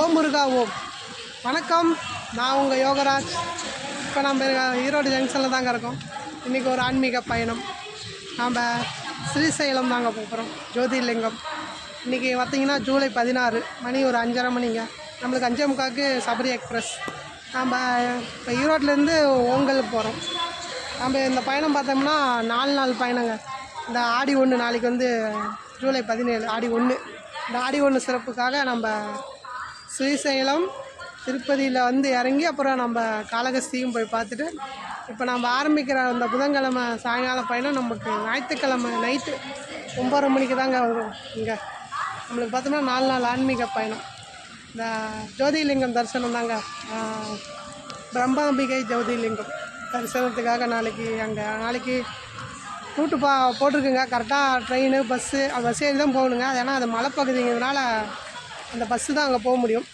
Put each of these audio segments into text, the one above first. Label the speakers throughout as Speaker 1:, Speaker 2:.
Speaker 1: ஓம் முருகா ஓம் வணக்கம். நான் உங்கள் யோகராஜ். இப்போ நம்ம ஈரோடு ஜங்ஷனில் தாங்க இருக்கோம். இன்றைக்கி ஒரு ஆன்மீக பயணம். நாம் ஸ்ரீசைலம் தாங்க போகிறோம் ஜோதிர்லிங்கம். இன்றைக்கி பார்த்தீங்கன்னா ஜூலை பதினாறு மணி ஒரு அஞ்சரை மணிங்க. நம்மளுக்கு அஞ்சே முக்காவுக்கு சபரி எக்ஸ்பிரஸ். நாம் இப்போ ஈரோட்லேருந்து ஓங்கலுக்கு போகிறோம் நம்ம இந்த பயணம் பார்த்தோம்னா நாலு நாள் பயணங்க. இந்த ஆடி ஒன்று நாளைக்கு வந்து ஜூலை பதினேழு ஆடி ஒன்று இந்த ஆடி ஒன்று சிறப்புக்காக நம்ம ஸ்ரீசைலம் திருப்பதியில் வந்து இறங்கி அப்புறம் நம்ம காளகஸ்தியும் போய் பார்த்துட்டு இப்போ நம்ம ஆரம்பிக்கிற அந்த புதன்கிழமை சாயங்கால பயணம் நமக்கு ஞாயிற்றுக்கிழமை நைட்டு ஒம்பது மணிக்கு தாங்க வரும். இங்கே நம்மளுக்கு பார்த்தோம்னா நாலு நாள் ஆன்மீக பயணம். இந்த ஜோதிலிங்கம் தரிசனம் தாங்க. பிரம்மாம்பிகை ஜோதிலிங்கம் தரிசனத்துக்காக நாளைக்கு அங்கே நாளைக்கு ரூட்டு பா போட்டிருக்குங்க. கரெக்டாக ட்ரெயின் பஸ்ஸு பஸ் ஏறி தான் போகணுங்க. ஏன்னா அது மலைப்பகுதிங்கிறதுனால அந்த பஸ்ஸு தான் அங்கே போக முடியும்.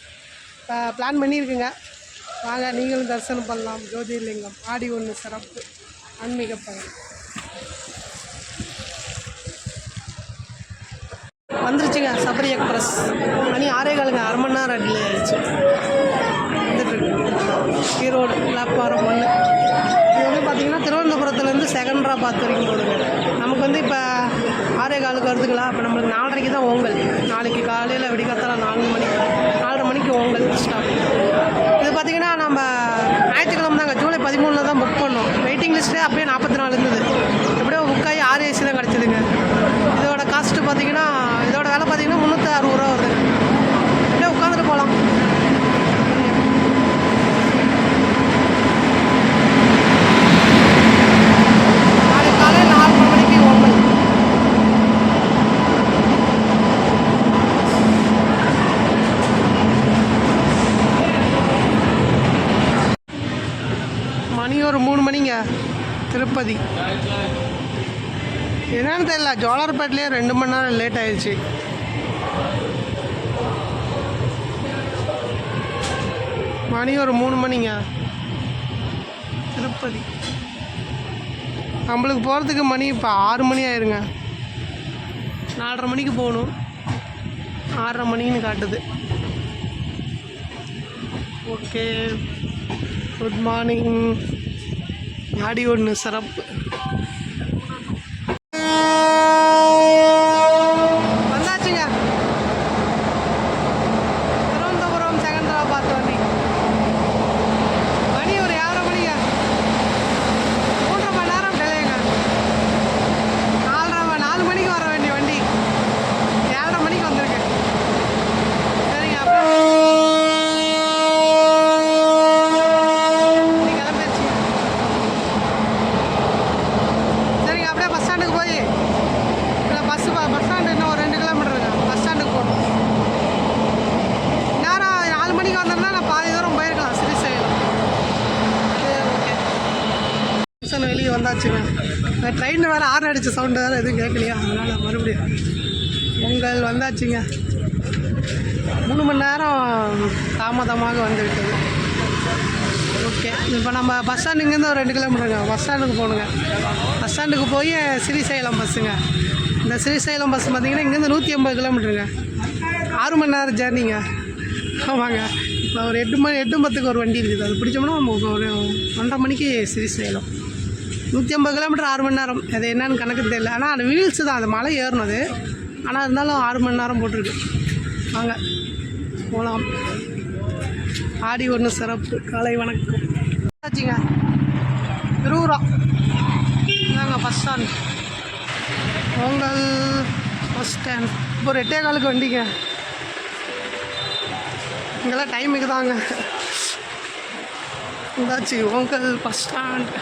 Speaker 1: பிளான் பண்ணியிருக்குங்க. வாங்க நீங்களும் தரிசனம் பண்ணலாம். ஜோதிர்லிங்கம் ஆடி ஒன்று சிறப்பு. ஆன்மீக பயணம். வந்துருச்சுங்க சபரி எக்ஸ்பிரஸ் மணி ஆறே காலுங்க அரை மணி நேரம் டிலே ஆயிடுச்சு. வந்துட்டு ஈரோடு பிளாட்ஃபாரம் ஒன்று இது வந்து பார்த்திங்கன்னா திருவனந்தபுரத்துலேருந்து செகண்ட்ராபாத் வரைக்கும் போகுதுங்க. நமக்கு வந்து இப்போ ஆறே வருதுங்களா அப்போ நம்மளுக்கு நாலரைக்கு தான் ஓங்கல். நாளைக்கு காலையில் விடிகாத்தால நாலு மணிக்கு நாலரை மணிக்கு ஓங்கல் ஸ்டாப் இது பார்த்தீங்கன்னா நம்ம ஞாயிற்றுக்கிழமை தாங்க ஜூலை பதிமூணில் தான் புக் பண்ணோம் வெயிட்டிங் லிஸ்ட்டே அப்பயே நாற்பத்தி நாலு இருந்தது எப்படியோ புக் ஆகி ஆறு ஏசி தான் கிடச்சிதுங்க இதோட காஸ்ட்டு பார்த்தீங்கன்னா இதோட விலை பார்த்தீங்கன்னா முந்நூற்றி அறுபது ரூபா வருது அப்படியே உட்காந்துட்டு போகலாம் நாளைக்கு காலையில் நாலு மணிக்கு ஓம்பல் மணி ஒரு மூணு மணிங்க. திருப்பதி. என்னன்னு தெரியல ஜோலார்பேட்லேயே ரெண்டு மணி நேரம் லேட் ஆயிடுச்சு. மணி ஒரு மூணு மணிங்க. திருப்பதி. நம்மளுக்கு போகிறதுக்கு மணி இப்போ ஆறு மணி ஆயிருங்க. நாலரை மணிக்கு போகணும். ஆறரை மணின்னு காட்டுது. ஓகே குட் மார்னிங் ஆடி ஒன்று சிறப்பு வந்தாச்சுங்க திருவனந்தபுரம் செகந்திராபாத் வண்டி மணி ஒரு ஏழரை மணிங்க மூன்றரை மணி நேரம் டிலேங்க நாலரை ம- நாலு மணிக்கு வர வேண்டிய வண்டி ஏழரை மணிக்கு வந்திருக்கு சரிங்க அப்புறம் நீ கிளம்பிடுச்சு சரிங்க அப்படியே பஸ் ஸ்டாண்டுக்கு போய் இல்லை பஸ் பஸ் ஸ்டாண்டு இன்னும் ஒரு ரெண்டு கிலோமீட்டர் இருக்கு பஸ் ஸ்டாண்டுக்கு போகணும் நேரம் நாலு மணிக்கு வந்தோம்னா நான் பாதி தூரம் போயிருக்கலாம் ஸ்ரீசைலம் சரி ஓகே ஃபங்க்ஷன் வெளியே வந்தாச்சுங்க இந்த ட்ரெயின் வேறு ஆறு அடித்த சவுண்டு வேறு எதுவும் கேட்கலையா? அதனால் மறுபடியும் பொங்கல் வந்தாச்சுங்க. மூணு மணி நேரம் தாமதமாக வந்துவிட்டது. ஓகே இப்போ நம்ம பஸ் ஸ்டாண்ட் இங்கேருந்து ஒரு ரெண்டு கிலோமீட்டருங்க பஸ் ஸ்டாண்டுக்கு போகணுங்க. பஸ் ஸ்டாண்டுக்கு போய் ஸ்ரீசைலம் பஸ்ஸுங்க இந்த ஸ்ரீசைலம் பஸ் பார்த்தீங்கன்னா இங்கேருந்து நூற்றி ஐம்பது கிலோமீட்டருங்க ஆறு மணி நேரம் ஜேர்னிங்க ஆமாங்க. இப்போ ஒரு எட்டு மணி எட்டு பத்துக்கு ஒரு வண்டி இருக்குது. அது பிடிச்சோம்னா நம்ம ஒரு ஒன்றரை மணிக்கு ஸ்ரீசைலம் நூற்றி ஐம்பது கிலோமீட்டர் ஆறு மணி நேரம். அது என்னன்னு கணக்கு தெரியல. ஆனால் அது வீல்ஸு தான். அது மலை ஏறினது ஆனால் இருந்தாலும் ஆறு மணி நேரம் போட்டிருக்கு. வாங்க போகலாம் ஆடி ஒன்று சிறப்பு. காலை வணக்கம். ஆச்சுங்க திருவுரா இதாங்க பஸ் ஸ்டாண்ட் உங்கள் பஸ் ஸ்டாண்ட் இப்போ ஒரு எட்டே காலுக்கு வண்டிங்க. இங்கெல்லாம் டைமுக்கு தாங்க. இதாச்சு உங்கள் பஸ் ஸ்டாண்ட்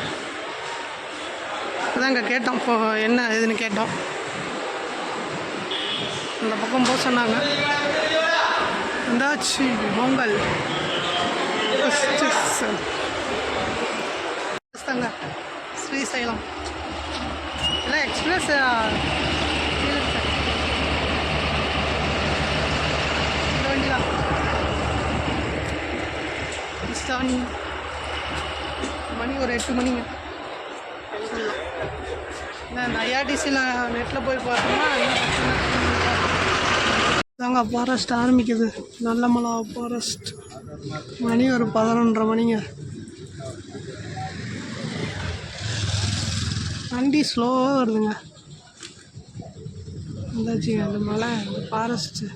Speaker 1: அதாங்க கேட்டோம். இப்போ என்ன இதுன்னு கேட்டோம். இந்த பக்கம் போக சொன்னாங்க. இந்தாச்சு பொங்கல். தாங்க. ஸ்ரீசைலம். இல்லை எக்ஸ்பிரஸ் வண்டிதான். மணி ஒரு எட்டு மணிங்க. இந்த ஐஆர்டிசியில் நெட்டில் போய் பார்த்தோம்னா தாங்க. ஃபாரஸ்ட் ஆரம்பிக்குது. நல்லமலா ஃபாரஸ்ட் மணி ஒரு பதினொன்றரை மணிங்க. வண்டி ஸ்லோவாக வருதுங்க. வந்தாச்சுங்க அந்த மலை இந்த forest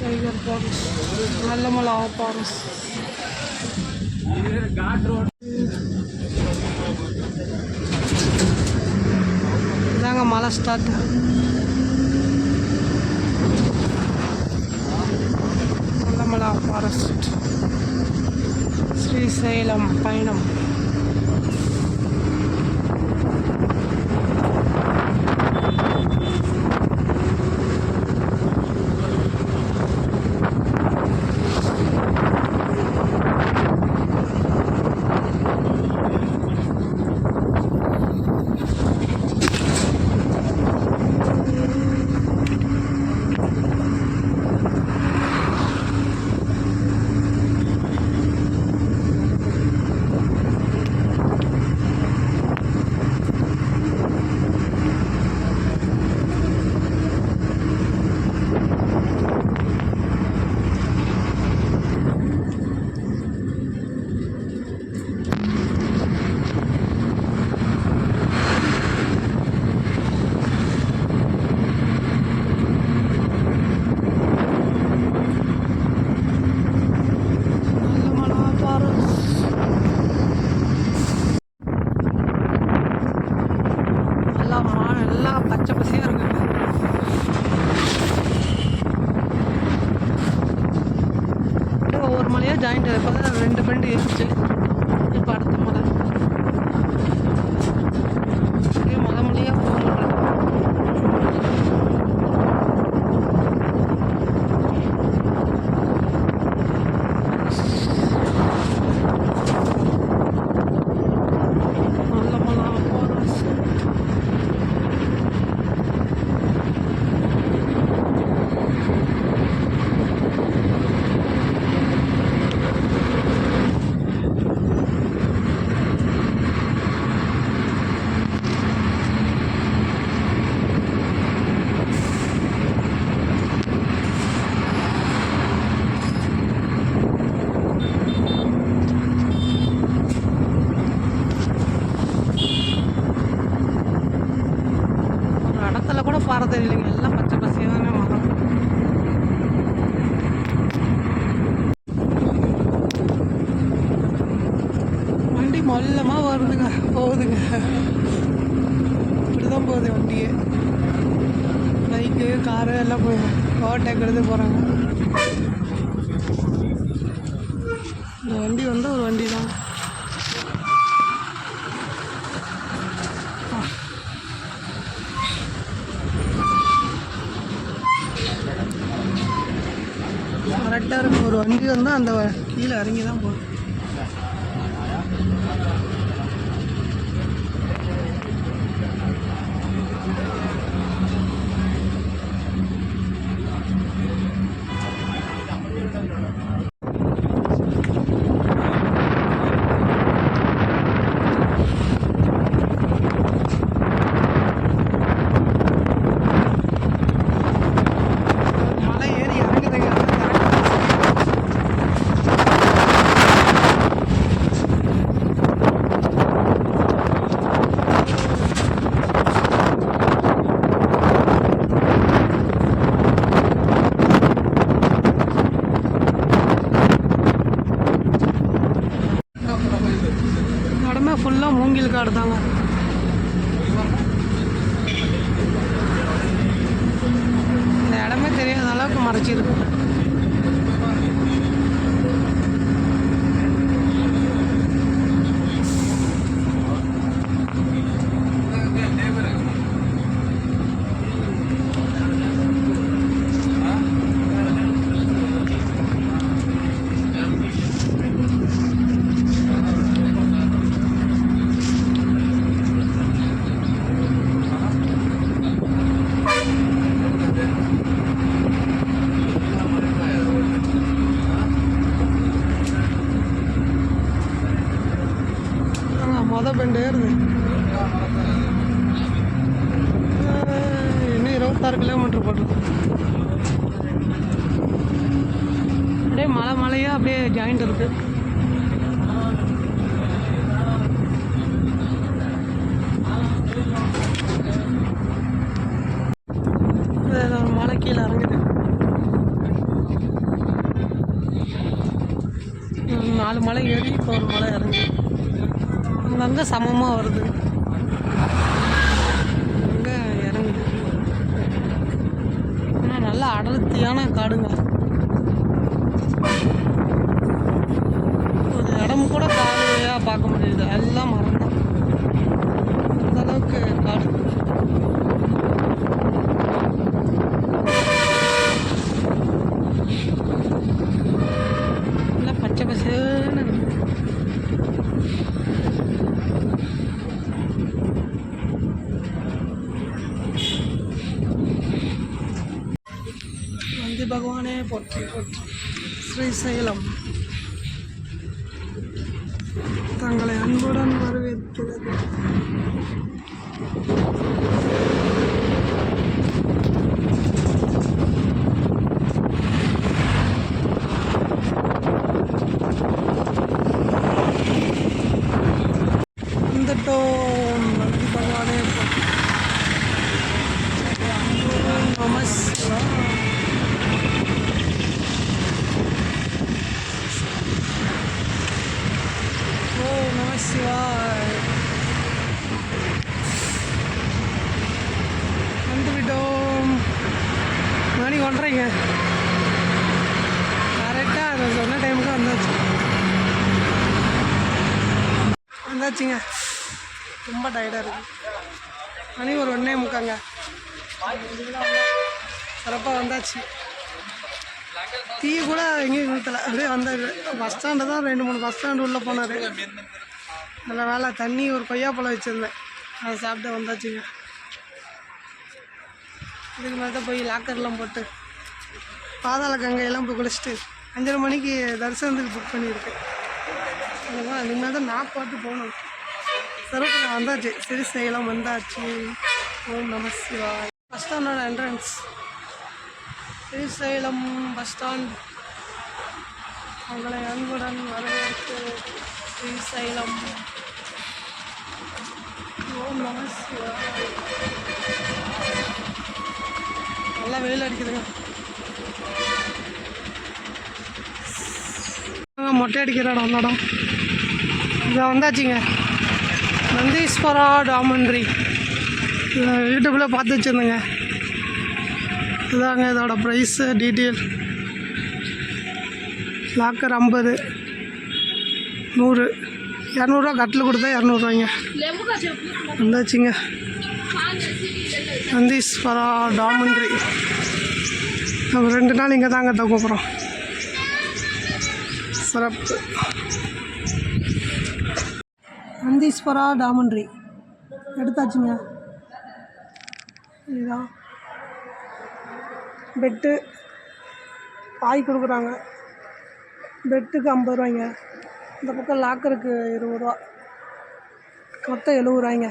Speaker 1: tiger forest Nallamala forest இதாங்க மழை ஸ்டார்ட் நல்லமலா ஃபாரஸ்ட் ஸ்ரீசைலம் பயணம். பைக்கு காரு எல்லாம் போய் ஓவர்டேக் எடுத்து போகிறாங்க இந்த வண்டி வந்து ஒரு வண்டி தான் கரெக்டாக இருக்கும். ஒரு வண்டி வந்தால் அந்த வ- கீழே இறங்கி தான் போகும் கீழே இறங்குது. நாலு மலை ஏறி இப்போ ஒரு மலை இறங்குது அங்கங்கே சமமாக வருது அங்கே இறங்குது ஆனால் நல்லா அடர்த்தியான காடுங்க ஒரு இடம் கூட காலையாக பார்க்க முடியுது எல்லாம் மரம் தான் அந்த அளவுக்கு காடு எல்லாம் பச்சை பசேன்னு இருக்கு நந்தி பகவானே போற்றி போற்றி ஸ்ரீசைலம் தங்களை அன்புடன் வரவேற்கிறது வந்துட்டோம் நந்தி பகவானே போற்றி ஓம் நம சிவாய. ஓம் நம சிவாய் வந்துவிட்டோம் மணி ஒன்றரைங்க கரெக்டாக அதை சொன்ன டைமுக்கு வந்தாச்சு வந்தாச்சுங்க ரொம்ப டயர்டாக இருக்கு மணி ஒரு ஒன்றே முக்காங்க சிறப்பாக வந்தாச்சு டீ கூட எங்கேயும் ஊற்றல அப்படியே வந்தார் பஸ் ஸ்டாண்டு தான் ரெண்டு மூணு பஸ் ஸ்டாண்டு உள்ளே போனார். நல்ல வேலை தண்ணி ஒரு கொய்யாப்பழம் வச்சுருந்தேன். அதை சாப்பிட்டு வந்தாச்சுங்க. இதுக்கு மேலே தான் போய் லாக்கர்லாம் போட்டு பாதாள கங்கையெல்லாம் போய் குளிச்சுட்டு அஞ்சரை மணிக்கு தரிசனத்துக்கு புக் பண்ணியிருக்கேன். அதுதான் மேலே தான் நான் பார்த்து போகணும். சிறப்பு வந்தாச்சு. சரி வந்தாச்சு. ஓம் நம சிவாய். பஸ் ஸ்டாண்டோட என்ட்ரன்ஸ் ஸ்ரீசைலம் பஸ் ஸ்டாண்ட் அவங்களை அன்புடன் வரவேற்று ஸ்ரீசைலம். ஓம் நம நல்லா வெயில் அடிக்குதுங்க. மொட்டை அடிக்கிற இடம் அந்த இடம் இதை வந்தாச்சுங்க. நந்தீஸ்வரா டாமண்ட்ரி. யூடியூப்பில் பார்த்து வச்சுருந்தேங்க. இதாங்க இதோட ப்ரைஸு டீட்டெயில் லாக்கர் ஐம்பது. நூறு. இரநூறுவா கட்டில் கொடுத்தா இரநூறுவாய்ங்க. வந்தாச்சுங்க. நந்தீஸ்வரா டாமண்ட்ரி. நம்ம ரெண்டு நாள் இங்கே தாங்க தங்க போகிறோம் சிறப்பு. நந்தீஸ்வரா டாமண்ட்ரி. எடுத்தாச்சுங்க. இதுதான் பெட்டு. பாய் கொடுக்குறாங்க. பெட்டுக்கு ஐம்பது ரூபாய்ங்க. இந்த பக்கம் லாக்கருக்கு இருபது ரூபா. மொத்தம் எழுபது ரூபாய்ங்க.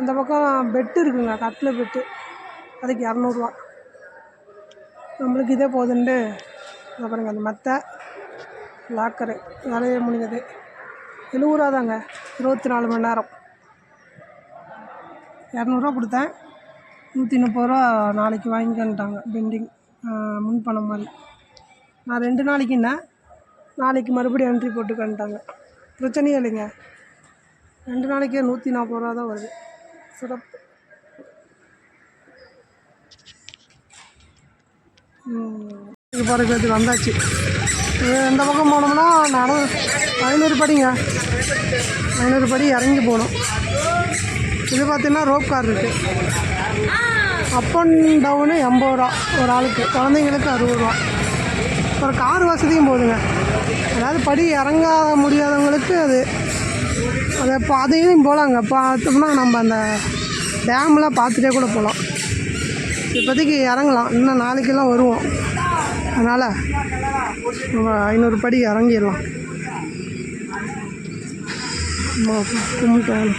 Speaker 1: இந்த பக்கம் பெட்டு இருக்குங்க கட்டில் பெட்டு. அதுக்கு இரநூறுவா நம்மளுக்கு இதே போதுண்டு. இங்க பாருங்க அந்த மற்ற லாக்கரு. வேலையே முடிஞ்சது. எழுபது ரூபா தாங்க இருபத்தி நாலு மணி நேரம். இரநூறுவா கொடுத்தேன். நூற்றி முப்பது ரூபா நாளைக்கு வாங்கிக்கன்ட்டாங்க பெண்டிங். முன்பணம் மாதிரி. நான் ரெண்டு நாளைக்குன்னேன் நாளைக்கு மறுபடியும் என்ட்ரி போட்டுக்கன்ட்டாங்க. பிரச்சனையே இல்லைங்க. ரெண்டு நாளைக்கே நூற்றி நாற்பது ரூபா தான் வருது. சிறப்பு. இது பார்க்கறதுக்கு வந்தாச்சு. இந்த பக்கம் போனோம்னா நட ஐநூறு படிங்க. ஐநூறு படி இறங்கி போகணும். இது பார்த்தீங்கன்னா ரோப் கார் இருக்குது அப் அண்ட் டவுனு எண்பது ரூபா. ஒரு ஆளுக்கு. குழந்தைங்களுக்கு அறுபது ரூபா. அப்புறம் கார் வசதியும் போதுங்க. அதாவது படி இறங்க முடியாதவங்களுக்கு அது அது இப்போ அதையும் போகலாங்க பார்த்தோம்னா நம்ம அந்த டேம்லாம் பார்த்துட்டே கூட போகலாம் இப்போதைக்கு இறங்கலாம். இன்னும் நாளைக்கெல்லாம் வருவோம். அதனால் நம்ம ஐநூறு படி இறங்கிடலாம். கும்பிட்டோம்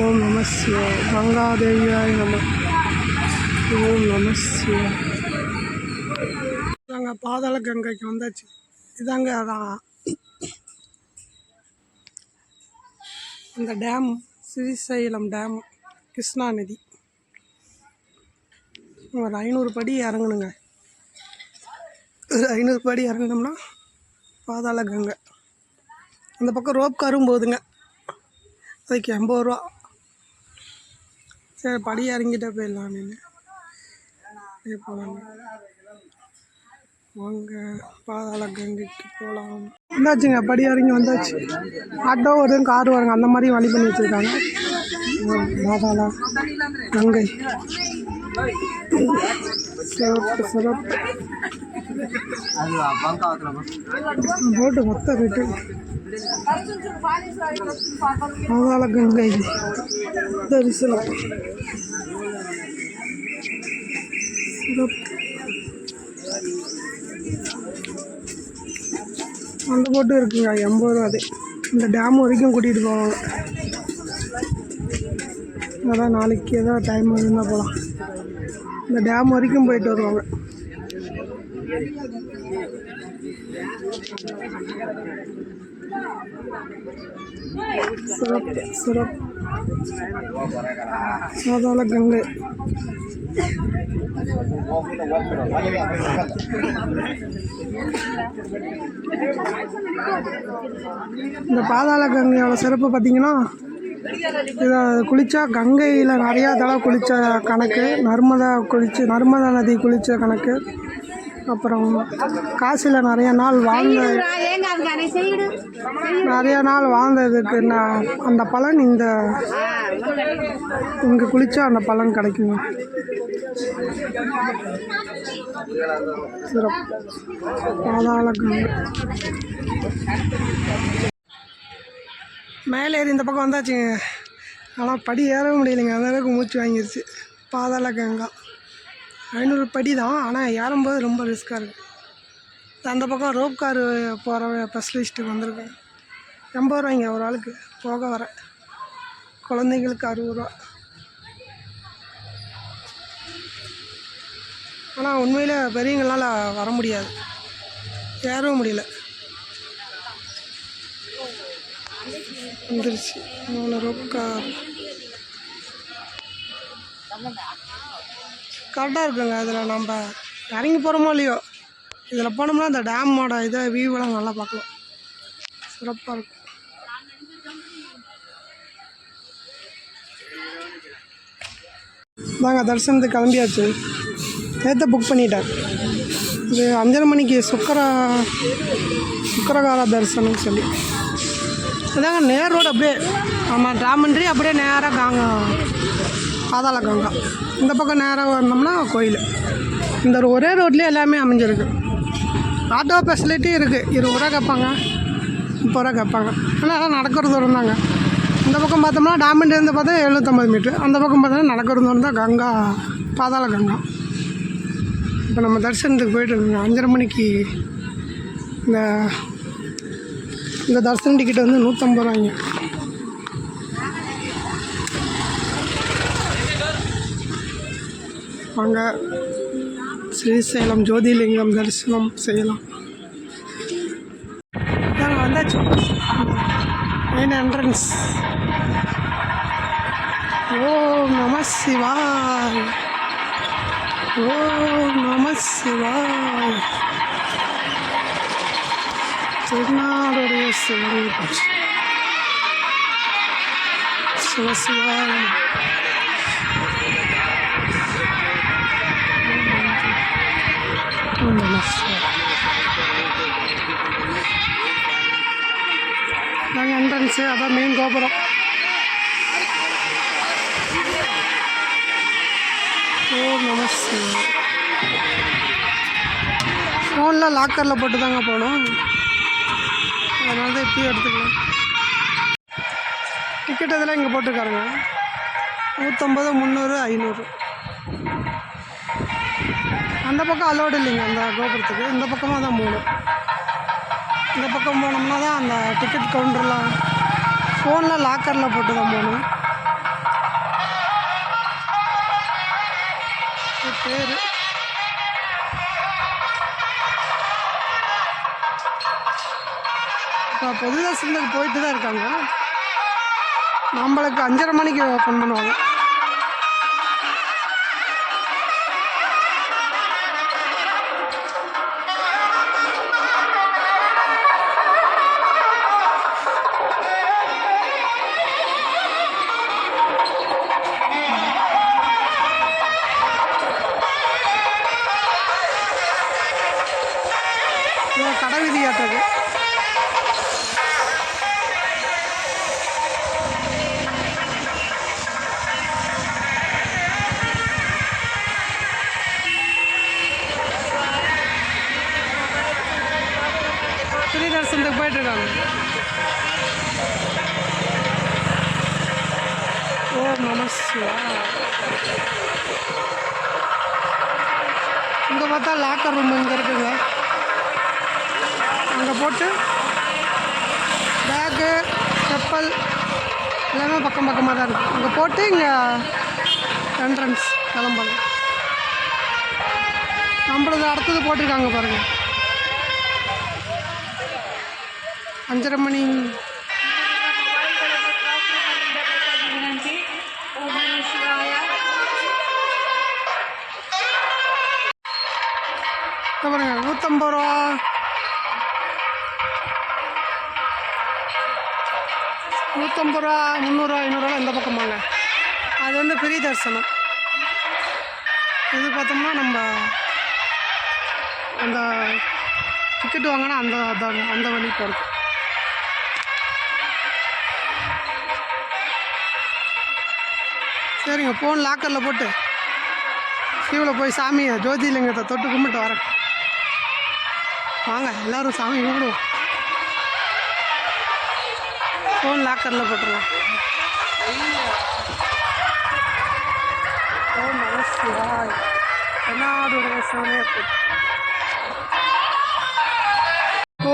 Speaker 1: ஓம் நம சிவாய. கங்காதேவியாய் நம. ஓம் நம சிவாய. இதாங்க பாதாள கங்கைக்கு வந்தாச்சு. இதாங்க அதான் அந்த டேம் ஸ்ரீசைலம் டேம் கிருஷ்ணா நதி. ஒரு ஐநூறு படி இறங்கணுங்க ஒரு ஐநூறு படி இறங்கினோம்னா பாதாள கங்கை. அந்த பக்கம் ரோப் காரும் போகுதுங்க அதுக்கு எண்பது ரூபா. சரி படி இறங்கிட்டே போயிடலாம் நின்று போகலாங்க வாங்க பாதாள கங்கைக்கு போகலாம் வந்தாச்சுங்க படி இறங்கி வந்தாச்சு. ஆட்டோ வரும் கார் வருங்க அந்த மாதிரி வழி பண்ணி வச்சுருக்காங்க. பாதாள கங்கை. சிறப்பு சிறப்பு போட்டு மொத்த ரேட்டு பாதாள கங்கை. தரிசனம் சிறப்பு அந்த போட்டும் இருக்குங்க எண்பது ரூபா அது. இந்த டேம் வரைக்கும் கூட்டிகிட்டு போவாங்க. அதான் நாளைக்கு ஏதாவது டைம் இருந்தால் போகலாம் இந்த டேம் வரைக்கும் போயிட்டு வருவாங்க. சிறப்பு சிறப்பு. சாதாள கங்கை. இந்த பாதாள கங்கையோட சிறப்பு பார்த்தீங்கன்னா இதை குளித்தா கங்கையில் நிறையா தடவை குளித்த கணக்கு நர்மதா குளித்து நர்மதா நதி குளித்த கணக்கு. அப்புறம் காசில் நிறைய நாள் வாழ்ந்த நிறைய நாள் வாழ்ந்ததுக்கு நான் அந்த பலன் இந்த இங்கே குளித்தா அந்த பலன் கிடைக்குங்க. சிறப்பு. பாதாள மேலே ஏறி இந்த பக்கம் வந்தாச்சுங்க. ஆனால் படி ஏறவும் முடியலைங்க. அந்த அளவுக்கு மூச்சு வாங்கிருச்சு. பாதாள கங்கா ஐநூறு படி தான் ஆனால் ஏறும்போது ரொம்ப ரிஸ்க்காக இருக்குது அந்த பக்கம் ரோப் கார் போகிற ஸ்பெஷலிஸ்ட்டுக்கு வந்திருக்கேன். எண்பது ரூபாய்ங்க ஒரு ஆளுக்கு போக வர. குழந்தைங்களுக்கு அறுபது ரூபா. ஆனால் உண்மையில் பெரியவங்களால் வர முடியாது. ஏறவும் முடியல. வந்துருச்சு. மூணு ரோக்கா கரெக்டாக இருக்குங்க. அதில் நம்ம இறங்கி போகிறோமோ இல்லையோ? இதில் போனோம்னா அந்த டேமோட இதை வியூவெல்லாம் நல்லா பார்க்கலாம். சிறப்பாக இருக்கும். தாங்க தரிசனத்துக்கு கிளம்பியாச்சு. நேற்று புக் பண்ணிட்டேன். இது அஞ்சரை மணிக்கு சுக்கர சுக்கரகால தரிசனம் சொல்லி. அதாங்க நேர் ரோடு அப்படியே ஆமாம் ட்ராமண்ட்ரி அப்படியே நேராக காங்க பாதாள கங்கா. இந்த பக்கம் நேராக வந்தோம்னா கோயில். இந்த ஒரே ரோட்லேயே எல்லாமே அமைஞ்சிருக்கு. ஆட்டோ ஃபெசிலிட்டி இருக்குது இருபது ரூபா கேட்பாங்க. முப்பது ரூபா கேட்பாங்க. ஆனால் எல்லாம் நடக்கிற இருந்தாங்க இந்த பக்கம் பார்த்தோம்னா டாமண்ட்லேருந்து பார்த்தா எழுநூற்றம்பது மீட்ரு அந்த பக்கம் பார்த்தோம்னா நடக்கிற தூரம் கங்கா பாதாள கங்கா. இப்போ நம்ம தரிசனத்துக்கு போயிட்டு இருக்கோங்க. அஞ்சரை மணிக்கு இந்த இந்த தரிசன டிக்கெட் வந்து நூற்றம்பது ரூபாய்ங்க. வாங்க ஸ்ரீசைலம் ஜோதிலிங்கம் தரிசனம் செய்யலாம். நாங்கள் வந்தாச்சு. மெயின் என்ட்ரன்ஸ் ஓம் நம சிவாய். ஓம் நம சிவாய். திருநாடுடைய சிவனை பற்றி சிவசிவாய் நாங்கள் என்ட்ரன்ஸு அதான் மெயின் கோபுரம். ஓம் நம ஃபோனில் லாக்கரில் போட்டு தாங்க போகணும் அதனால தான் இப்பயும் எடுத்துக்கலாம் டிக்கெட் இதெல்லாம் இங்கே போட்டிருக்காருங்க. நூற்றம்பது முந்நூறு ஐநூறு. அந்த பக்கம் அலோடு இல்லைங்க அந்த கோபுரத்துக்கு. இந்த பக்கமாக தான் மூணு. இந்த பக்கம் போனோம்னா தான் அந்த டிக்கெட் கவுண்டர்லாம் ஃபோனில் லாக்கரில் போட்டு தான் போகணும். பேர் இப்போ பொதுதர்சனத்துக்கு போயிட்டு தான் இருக்காங்க. நம்மளுக்கு அஞ்சரை மணிக்கு ஓப்பன் பண்ணுவாங்க. அக்கம் பக்கமாக தான் இருக்கும் அங்கே போட்டு இங்கே என்ட்ரன்ஸ் கிளம்புறது நம்மளது அடுத்தது போட்டிருக்காங்க பாருங்கள் அஞ்சரை மணி. பாருங்க நூற்றம்பது ரூபா. நூற்றம்பது ரூபா முந்நூறுரூவா ஐநூறுரூவா இந்த பக்கம் வாங்க அது வந்து பெரிய தரிசனம். இது பார்த்தோம்னா நம்ம அந்த டிக்கெட் வாங்கினா அந்த அதான் அந்த வழி போகிறது சரிங்க ஃபோன் லாக்கரில் போட்டு கீவில் போய் சாமியை ஜோதிலிங்கத்தை தொட்டு கும்பிட்டு வரேன். வாங்க எல்லாரும் சாமி கும்பிடுவோம். ஃபோன் லாக்கரில் போட்டுருவோம் ஓம் நம சிவாய் சிவனே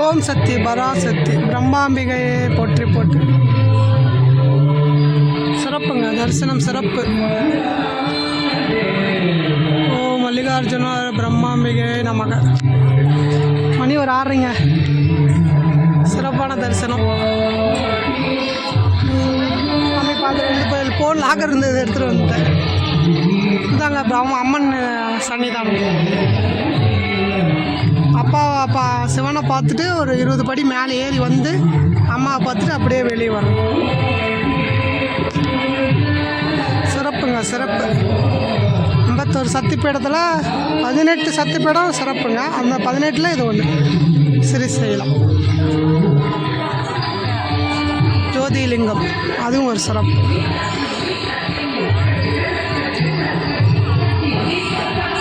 Speaker 1: ஓம் சக்தி பராசக்தி பிரம்மாம்பிகையை போற்றி போட்டு சிறப்புங்க தரிசனம் சிறப்பு. ஓ மல்லிகார்ஜுன பிரம்மாம்பிகை நமக. மணி ஒரு ஆறுங்க சிறப்பான தரிசனம். பார்த்து இப்போ ஃபோன் லாக்கர் இருந்தது எடுத்துகிட்டு வந்துட்டேன். இதாங்க அப்புறம் அம்மன் சன்னிதானம் அப்பா அப்பா சிவனை பார்த்துட்டு ஒரு இருபது படி மேலே ஏறி வந்து அம்மாவை பார்த்துட்டு அப்படியே வெளியே வரும் சிறப்புங்க சிறப்பு. ஐம்பத்தோரு சக்திப்பீடத்தில் பதினெட்டு சக்திப்பீடம் சிறப்புங்க. அந்த பதினெட்டில் இது ஒன்று ஸ்ரீசைலம் ஜோதிலிங்கம் அதுவும் ஒரு சிறப்பு.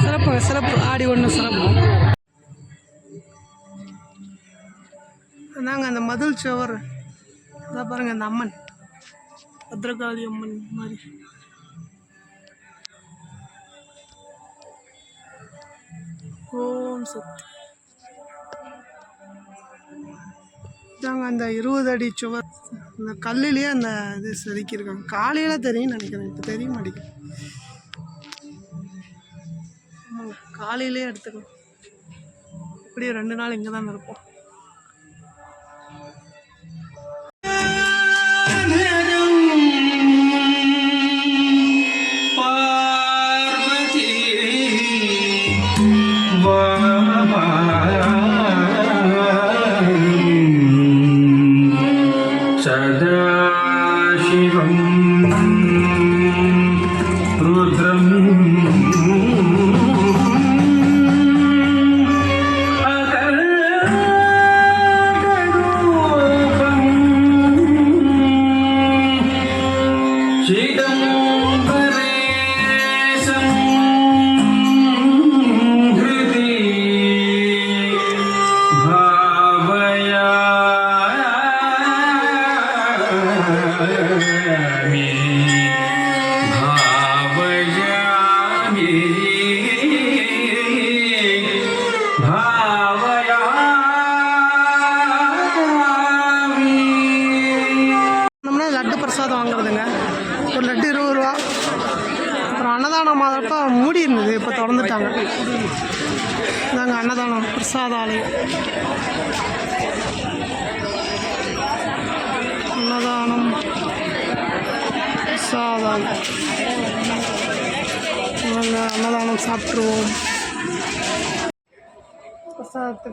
Speaker 1: சிறப்பு சிறப்பு. ஆடி ஒன்று சிறப்பு. நாங்கள் அந்த மதில் சுவர். அதான் பாருங்க அந்த அம்மன். பத்ரகாளி அம்மன் மாதிரி. ஓம் சக்தி. நாங்கள் அந்த இருபது அடி சுவர் அந்த கல்லுலேயே அந்த இது செதுக்கியிருக்காங்க. காலையில் தெரியும் நினைக்கிறேன் இப்போ தெரிய மாட்டேங்குது. காலையிலே எடுத்துக்கலாம் இப்படியே ரெண்டு நாள் இங்கே தான் இருப்போம்.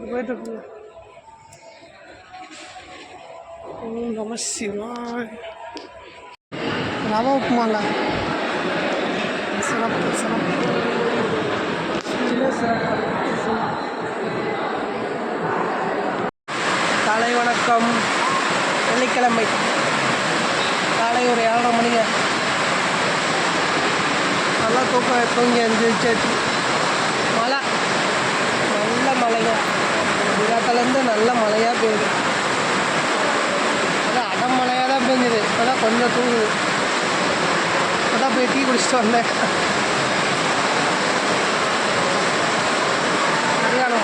Speaker 1: பிரசாதத்துக்கு போயிட்டு இருக்குங்க ஓம் நம சிவாய். ரவா உப்புமாங்க. சிறப்பு சிறப்பு. சிறப்பு. காலை வணக்கம். வெள்ளிக்கிழமை. காலை ஒரு ஏழரை மணிங்க. நல்லா தூக்கம் தூங்கி எழுந்திரிச்சாச்சு மழை. நல்ல மழைங்க. விழாக்கலேருந்து நல்ல மழையாக பெய்யுது. அதான் அடமழையாக தான் பெஞ்சுது. இப்போ தான் கொஞ்சம் தூங்குது. இப்போ தான் போய் டீ குடிச்சிட்டு வந்தேன். சரியான